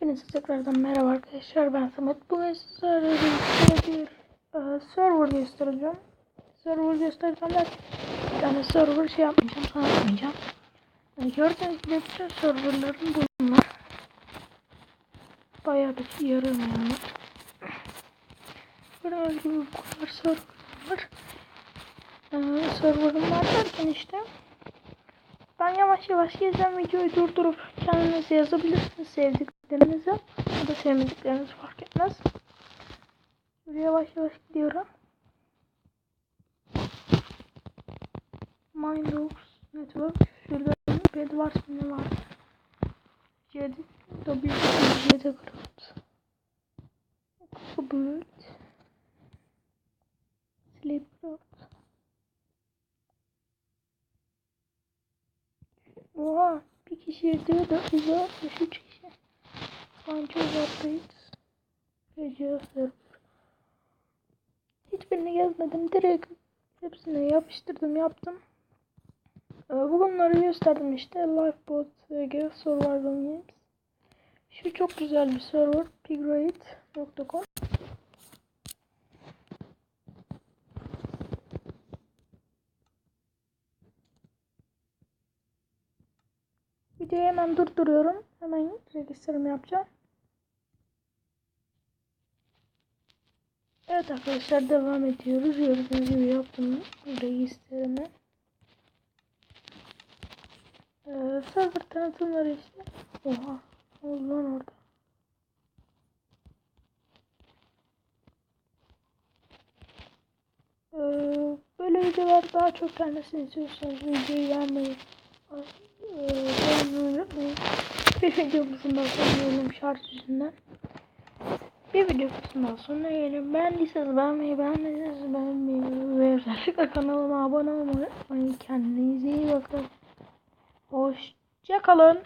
Hepinize tekrardan merhaba arkadaşlar ben Samet. Bugün birlikte bir e, server göstereceğim. Server göstereceğim derken bir tane server şey yapmayacağım, tanıtmayacağım. Yani gördüğünüz gibi bütün serverların bunlar. Bayağı bir yarım yani. Gördüğünüz gibi bu kadar server var. E, serverım var derken işte ben yavaş yavaş gezeceğim videoyu durdurup kendiniz yazabilirsiniz sevdiklerinizi ya da sevmediklerinizi fark etmez. Böyle yavaş yavaş gidiyorum. Mindox Network şurada Bedwars mı var? Jedi W Jedi Craft Kubut Sleepcraft Oha bir kişi diyor da 163 kişi. Bunch of updates. Video server. Hiçbirini yazmadım. Direkt hepsini yapıştırdım yaptım. Ee, Bunları gösterdim işte. Lifeboat VG Survival Games. Şu çok güzel bir server. pigrate.com Videoyu hemen durduruyorum. Hemen registrimi yapacağım. Evet arkadaşlar devam ediyoruz. Gördüğünüz gibi yaptım registrimi. Ee, server tanıtımları işte. Oha. Oldu orada? Ee, böyle videolar daha çok gelmesini istiyorsanız videoyu beğenmeyi. Bir videomuzun daha sonra gelelim şarj yüzünden. Bir videomuzun daha sonra gelelim. Beğendiyseniz beğenmeyi, beğenmediyseniz beğenmeyi ve özellikle kanalıma abone olmayı unutmayın. Kendinize iyi bakın. Hoşçakalın.